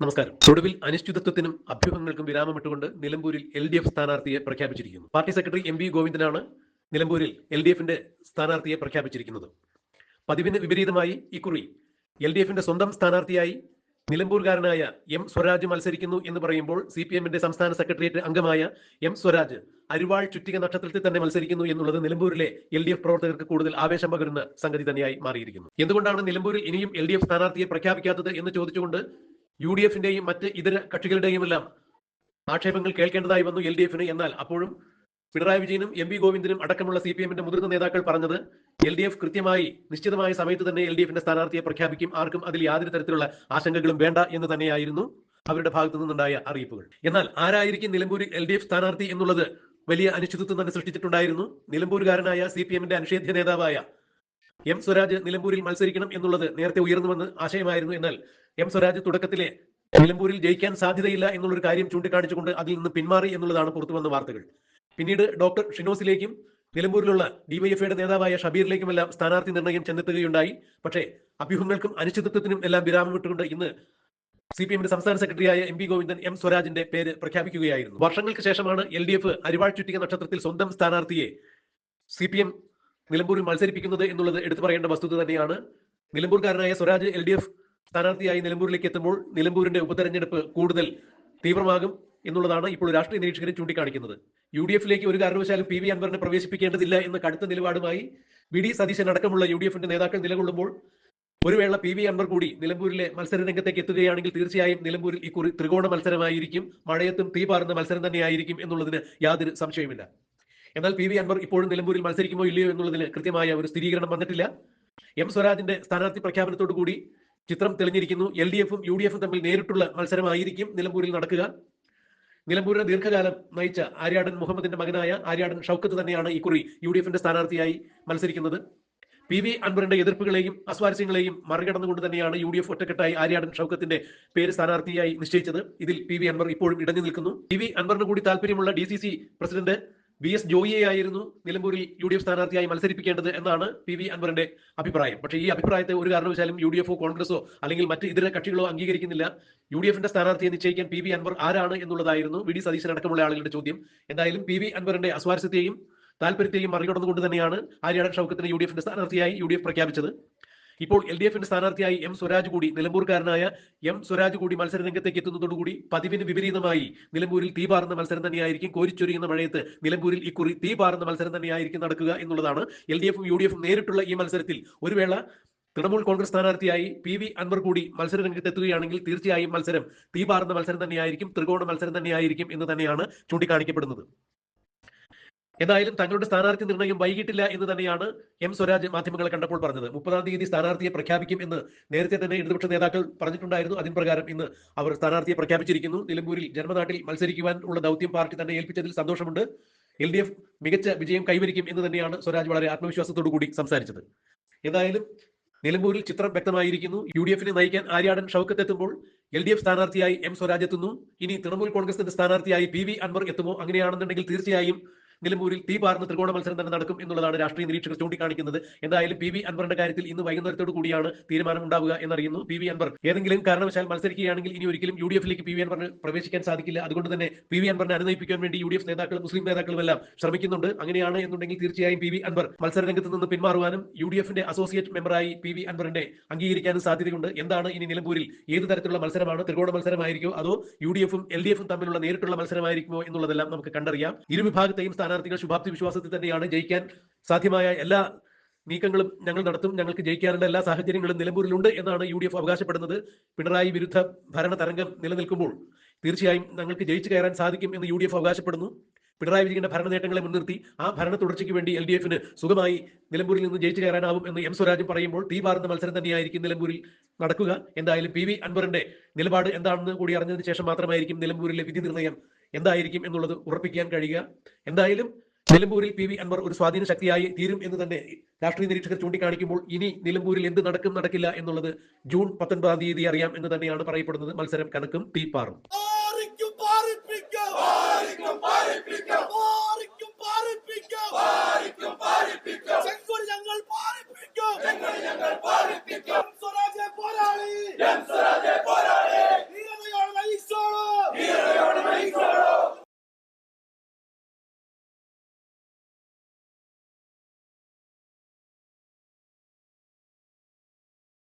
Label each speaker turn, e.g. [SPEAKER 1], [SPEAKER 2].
[SPEAKER 1] നമസ്കാരം. ഒടുവിൽ അനിശ്ചിതത്വത്തിനും അഭ്യൂഹങ്ങൾക്കും വിരാമമിട്ടുകൊണ്ട് നിലമ്പൂരിൽ എൽ ഡി എഫ് സ്ഥാനാർത്ഥിയെ പ്രഖ്യാപിച്ചിരിക്കുന്നു. പാർട്ടി സെക്രട്ടറി എം വി ഗോവിന്ദനാണ് നിലമ്പൂരിൽ എൽ ഡി എഫിന്റെ സ്ഥാനാർത്ഥിയെ പ്രഖ്യാപിച്ചിരിക്കുന്നത്. പതിവിന് വിപരീതമായി ഇക്കുറി എൽ ഡി എഫിന്റെ സ്വന്തം സ്ഥാനാർത്ഥിയായി നിലമ്പൂർകാരനായ എം സ്വരാജ് മത്സരിക്കുന്നു എന്ന് പറയുമ്പോൾ സി പി എമ്മിന്റെ സംസ്ഥാന സെക്രട്ടേറിയറ്റ് അംഗമായ എം സ്വരാജ് അരുവാൾ ചുറ്റിക നക്ഷത്രത്തിൽ തന്നെ മത്സരിക്കുന്നു എന്നുള്ളത് നിലമ്പൂരിലെ എൽ ഡി എഫ് പ്രവർത്തകർക്ക് കൂടുതൽ ആവേശം പകരുന്ന സംഗതി തന്നെയായി മാറിയിരിക്കുന്നു. എന്തുകൊണ്ടാണ് നിലമ്പൂരിൽ ഇനിയും എൽ ഡി എഫ് സ്ഥാനാർത്ഥിയെ പ്രഖ്യാപിക്കാത്തത് എന്ന് ചോദിച്ചുകൊണ്ട് യു ഡി എഫിന്റെയും മറ്റ് ഇതര കക്ഷികളുടെയും എല്ലാം ആക്ഷേപങ്ങൾ കേൾക്കേണ്ടതായി വന്നു എൽ ഡി എഫിന് എന്നാൽ അപ്പോഴും പിണറായി വിജയനും എം വി ഗോവിന്ദനും അടക്കമുള്ള സി പി എമ്മിന്റെ മുതിർന്ന നേതാക്കൾ പറഞ്ഞത് എൽ ഡി എഫ് കൃത്യമായി നിശ്ചിതമായ സമയത്ത് തന്നെ എൽ ഡി എഫിന്റെ സ്ഥാനാർത്ഥിയെ പ്രഖ്യാപിക്കും. ആർക്കും അതിൽ യാതൊരു തരത്തിലുള്ള ആശങ്കകളും വേണ്ട എന്ന് തന്നെയായിരുന്നു അവരുടെ ഭാഗത്തു നിന്നുണ്ടായ അറിയിപ്പുകൾ. എന്നാൽ ആരായിരിക്കും നിലമ്പൂരിൽ എൽ ഡി എഫ് സ്ഥാനാർത്ഥി എന്നുള്ളത് വലിയ അനിശ്ചിതത്വം തന്നെ സൃഷ്ടിച്ചിട്ടുണ്ടായിരുന്നു. നിലമ്പൂരുകാരനായ സി പി എമ്മിന്റെ അനിഷേധ്യ നേതാവായ എം സ്വരാജ് നിലമ്പൂരിൽ മത്സരിക്കണം എന്നുള്ളത് നേരത്തെ ഉയർന്നുവന്ന് ആശയമായിരുന്നു എന്നാൽ എം സ്വരാജ് തുടക്കത്തിലെ നിലമ്പൂരിൽ ജയിക്കാൻ സാധ്യതയില്ല എന്നുള്ളൊരു കാര്യം ചൂണ്ടിക്കാണിച്ചുകൊണ്ട് അതിൽ നിന്ന് പിന്മാറി എന്നുള്ളതാണ് പുറത്തു വന്ന വാർത്തകൾ. പിന്നീട് ഡോക്ടർ ഷിനോസിലേക്കും നിലമ്പൂരിലുള്ള ഡിവൈഎഫ്ഐയുടെ നേതാവായ ഷബീറിലേക്കുമെല്ലാം സ്ഥാനാർത്ഥി നിർണയം ചെന്നെത്തുകയുണ്ടായി. പക്ഷേ അഭ്യൂഹങ്ങൾക്കും അനിശ്ചിതത്വത്തിനും എല്ലാം വിരാമം വിട്ടുകൊണ്ട് ഇന്ന് സി പി എമ്മിന്റെ സംസ്ഥാന സെക്രട്ടറിയായ എം പി ഗോവിന്ദൻ എം സ്വരാജിന്റെ പേര് പ്രഖ്യാപിക്കുകയായിരുന്നു. വർഷങ്ങൾക്ക് ശേഷമാണ് എൽ ഡി എഫ് അരിവാൾ ചുറ്റിക നക്ഷത്രത്തിൽ സ്വന്തം സ്ഥാനാർത്ഥിയെ സി പി എം നിലമ്പൂരിൽ മത്സരിപ്പിക്കുന്നത് എന്നുള്ളത് എടുത്തു പറയേണ്ട വസ്തുത തന്നെയാണ്. നിലമ്പൂർക്കാരനായ സ്വരാജ് എൽ ഡി എഫ് സ്ഥാനാർത്ഥിയായി നിലമ്പൂരിലേക്ക് എത്തുമ്പോൾ നിലമ്പൂരിന്റെ ഉപതെരഞ്ഞെടുപ്പ് കൂടുതൽ തീവ്രമാകും എന്നുള്ളതാണ് ഇപ്പോൾ രാഷ്ട്രീയ നിരീക്ഷകരെ ചൂണ്ടിക്കാണിക്കുന്നത്. യു ഡി എഫിലേക്ക് ഒരു കാരണവശാലും പി വി അൻവറിനെ പ്രവേശിപ്പിക്കേണ്ടതില്ല എന്ന കടുത്ത നിലപാടുമായി വി ഡി സതീശൻ അടക്കമുള്ള യു ഡി എഫിന്റെ നേതാക്കൾ നിലകൊള്ളുമ്പോൾ ഒരു വേള പി വി അൻവർ കൂടി നിലമ്പൂരിലെ മത്സര രംഗത്തേക്ക് എത്തുകയാണെങ്കിൽ തീർച്ചയായും നിലമ്പൂരിൽ ഇക്കുറി ത്രികോണ മത്സരമായിരിക്കും. മഴയത്തും തീ പാറുന്ന മത്സരം തന്നെയായിരിക്കും എന്നുള്ളതിന് യാതൊരു സംശയവുമില്ല. എന്നാൽ പി വി അൻവർ ഇപ്പോഴും നിലമ്പൂരിൽ മത്സരിക്കുമോ ഇല്ലയോ എന്നുള്ളതിൽ കൃത്യമായ ഒരു സ്ഥിരീകരണം വന്നിട്ടില്ല. എം സ്വരാജിന്റെ സ്ഥാനാർത്ഥി പ്രഖ്യാപനത്തോടു കൂടി ചിത്രം തെളിഞ്ഞിരിക്കുന്നു. എൽ ഡി എഫും യു ഡി എഫും തമ്മിൽ നേരിട്ടുള്ള മത്സരമായിരിക്കും നിലമ്പൂരിൽ നടക്കുക. നിലമ്പൂരിനെ ദീർഘകാലം നയിച്ച ആര്യാടൻ മുഹമ്മദിന്റെ മകനായ ആര്യാടൻ ഷൗക്കത്ത് തന്നെയാണ് ഇക്കുറി യു ഡി എഫിന്റെ സ്ഥാനാർത്ഥിയായി മത്സരിക്കുന്നത്. പി വി അൻവറിന്റെ എതിർപ്പുകളെയും അസ്വാരസ്യങ്ങളെയും മറികടന്നുകൊണ്ട് തന്നെയാണ് യു ഡി എഫ് ഒറ്റക്കെട്ടായി ആര്യാടൻ ഷൗക്കത്തിന്റെ പേര് സ്ഥാനാർത്ഥിയായി നിശ്ചയിച്ചത്. ഇതിൽ പി വി അൻവർ ഇപ്പോഴും ഇടഞ്ഞു നിൽക്കുന്നു. പി വി അൻവറിന് കൂടി താല്പര്യമുള്ള D C C president V S ജോയിയെ ആയിരുന്നു നിലമ്പൂരിൽ യു ഡി എഫ് സ്ഥാനാർത്ഥിയായി മത്സരിപ്പിക്കേണ്ടത് എന്നാണ് പി വി അൻവറിന്റെ അഭിപ്രായം. പക്ഷേ ഈ അഭിപ്രായത്തെ ഒരു കാരണവശാലും യു ഡി എഫോ കോൺഗ്രസോ അല്ലെങ്കിൽ മറ്റ് ഇതര കക്ഷികളോ അംഗീകരിക്കുന്നില്ല. യു ഡി എഫിന്റെ സ്ഥാനാർത്ഥിയെ നിശ്ചയിക്കാൻ പി വി അൻവർ ആരാണ് എന്നുള്ളതായിരുന്നു വി ഡി സതീശൻ അടക്കമുള്ള ആളുകളുടെ ചോദ്യം. എന്തായാലും പി വി അൻവറിന്റെ അസ്വാരസ്യത്തെയും താല്പര്യത്തെയും മറികടന്നുകൊണ്ട് തന്നെയാണ് ആര്യാടൻ ഷൗക്കത്തിന് യു ഡി എഫിന്റെ സ്ഥാനാർത്ഥിയായി യു ഡി എഫ് പ്രഖ്യാപിച്ചത്. ഇപ്പോൾ എൽ ഡി എഫിന്റെ സ്ഥാനാർത്ഥിയായി എം സ്വരാജ് കൂടി നിലമ്പൂർക്കാരനായ എം സ്വരാജ് കൂടി മത്സര രംഗത്തേക്ക് എത്തുന്നതോടുകൂടി പതിവിന് വിപരീതമായി നിലമ്പൂരിൽ തീ പാറുന്ന മത്സരം തന്നെയായിരിക്കും കോരിച്ചൊരിയുന്ന മഴയത്ത് നിലമ്പൂരിൽ ഇക്കുറി തീ പാറുന്ന മത്സരം തന്നെയായിരിക്കും നടക്കുക എന്നുള്ളതാണ് എൽ ഡി എഫും യു ഡി എഫും നേരിട്ടുള്ള ഈ മത്സരത്തിൽ. ഒരു വേള തൃണമൂൽ കോൺഗ്രസ് സ്ഥാനാർത്ഥിയായി പി വി അൻവർ കൂടി മത്സര രംഗത്ത് എത്തുകയാണെങ്കിൽ തീർച്ചയായും മത്സരം തീ പാറുന്ന മത്സരം തന്നെയായിരിക്കും ത്രികോണ മത്സരം തന്നെയായിരിക്കും എന്ന് തന്നെയാണ് ചൂണ്ടിക്കാണിക്കപ്പെടുന്നത്. എന്തായാലും തങ്ങളുടെ സ്ഥാനാർത്ഥി നിർണയം വൈകിട്ടില്ല എന്ന് തന്നെയാണ് എം സ്വരാജ് മാധ്യമങ്ങളെ കണ്ടപ്പോൾ പറഞ്ഞത്. മുപ്പതാം തീയതി സ്ഥാനാർത്ഥിയെ പ്രഖ്യാപിക്കും എന്ന് നേരത്തെ തന്നെ ഇടതുപക്ഷ നേതാക്കൾ പറഞ്ഞിട്ടുണ്ടായിരുന്നു. അതിന് പ്രകാരം ഇന്ന് അവർ സ്ഥാനാർത്ഥിയെ പ്രഖ്യാപിച്ചിരിക്കുന്നു. നിലമ്പൂരിൽ ജന്മനാട്ടിൽ മത്സരിക്കുവാൻ ഉള്ള ദൗത്യം പാർട്ടി തന്നെ ഏൽപ്പിച്ചതിൽ സന്തോഷമുണ്ട്. എൽ ഡി എഫ് മികച്ച വിജയം കൈവരിക്കും എന്ന് തന്നെയാണ് സ്വരാജ് വളരെ ആത്മവിശ്വാസത്തോടു കൂടി സംസാരിച്ചത്. എന്തായാലും നിലമ്പൂരിൽ ചിത്രം വ്യക്തമായിരിക്കുന്നു. യു ഡി എഫിനെ നയിക്കാൻ ആര്യാടൻ ഷൗക്കത്ത് എത്തുമ്പോൾ എൽ ഡി എഫ് സ്ഥാനാർത്ഥിയായി എം സ്വരാജ് എത്തുന്നു. ഇനി തൃണമൂൽ കോൺഗ്രസിന്റെ സ്ഥാനാർത്ഥിയായി പി വി അൻവർ എത്തുമോ അങ്ങനെയാണെന്നുണ്ടെങ്കിൽ തീർച്ചയായും നിലമ്പൂരിൽ തീ പാർന്ന ത്രികോണ മത്സരം തന്നെ നടക്കും എന്നുള്ളതാണ് രാഷ്ട്രീയ നിരീക്ഷകർ ചൂണ്ടിക്കാണിക്കുന്നത്. എന്തായാലും പി വി അൻവറിന്റെ കാര്യത്തിൽ ഇന്ന് വൈകുന്നേരത്തോടു കൂടിയാണ് തീരുമാനം ഉണ്ടാവുക എന്നറിയുന്നു. പി വി അൻവർ ഏതെങ്കിലും കാരണവശാൽ മത്സരിക്കുകയാണെങ്കിൽ ഇനി ഒരിക്കലും യു ഡി എഫിലേക്ക് പി വി അൻവറിന് പ്രവേശിക്കാൻ സാധിക്കില്ല. അതുകൊണ്ട് തന്നെ പി വി അൻവറിനെ അനുനയിപ്പിക്കാൻ വേണ്ടി യു ഡി എഫ് നേതാക്കളും മുസ്ലിം നേതാക്കളും എല്ലാം ശ്രമിക്കുന്നുണ്ട്. അങ്ങനെയാണ് എന്നുണ്ടെങ്കിൽ തീർച്ചയായും പി വി അൻവർ മത്സര രംഗത്ത് നിന്ന് പിന്മാറുവാനും യു ഡി എഫിന്റെ അസോസിയേറ്റ് മെമ്പറായി പി വി അൻവറിനെ അംഗീകരിക്കാനും സാധ്യതയുണ്ട്. എന്താണ് ഇനി നിലമ്പൂരിൽ ഏത് തരത്തിലുള്ള മത്സരമാണ്? ത്രികോണ മത്സരമായിരിക്കുമോ? അതോ യു ഡി എഫും എൽ ഡി എഫും തമ്മിലുള്ള നേരിട്ടുള്ള മത്സരമായിരിക്കുമോ എന്നുള്ളതെല്ലാം നമുക്ക് കണ്ടറിയാം. ഇരുവിഭാഗത്തെയും സ്ഥാനാർത്ഥികൾ ശുഭാപ്തി വിശ്വാസത്തിൽ തന്നെയാണ് ജയിക്കാൻ സാധ്യമായ എല്ലാ നീക്കങ്ങളും ഞങ്ങൾ നടത്തും. ഞങ്ങൾക്ക് ജയിക്കാനുള്ള എല്ലാ സാഹചര്യങ്ങളും നിലമ്പൂരിലുണ്ട് എന്നാണ് യു ഡി എഫ് അവകാശപ്പെടുന്നത്. പിണറായി വിരുദ്ധ ഭരണ തരംഗം നിലനിൽക്കുമ്പോൾ തീർച്ചയായും ഞങ്ങൾക്ക് ജയിച്ചു കയറാൻ സാധിക്കും എന്ന് യു ഡി എഫ് അവകാശപ്പെടുന്നു. പിണറായി വിജയന്റെ ഭരണ നേട്ടങ്ങളെ മുൻനിർത്തി ആ ഭരണ തുടർച്ചയ്ക്ക് വേണ്ടി എൽ ഡി എഫിന് സുഖമായി നിലമ്പൂരിൽ നിന്ന് ജയിച്ചു കയറാനാവും എന്ന് എം സ്വരാജ് പറയുമ്പോൾ തീ പാർന്ന മത്സരം തന്നെയായിരിക്കും നിലമ്പൂരിൽ നടക്കുക. എന്തായാലും പി വി അൻവറിന്റെ നിലപാട് എന്താണെന്ന് കൂടി അറിഞ്ഞതിന് ശേഷം മാത്രമായിരിക്കും നിലമ്പൂരിലെ വിധി നിർണയം എന്തായിരിക്കും എന്നുള്ളത് ഉറപ്പിക്കാൻ കഴിയുക. എന്തായാലും നിലമ്പൂരിൽ പി വി അൻവർ ഒരു സ്വാധീന ശക്തിയായി തീരും എന്ന് തന്നെ രാഷ്ട്രീയ നിരീക്ഷകർ ചൂണ്ടിക്കാണിക്കുമ്പോൾ ഇനി നിലമ്പൂരിൽ എന്ത് നടക്കും നടക്കില്ല എന്നുള്ളത് ജൂൺ പത്തൊൻപതാം തീയതി അറിയാം എന്ന് തന്നെയാണ് പറയപ്പെടുന്നത്. മത്സരം കണക്കും തീപ്പാറും.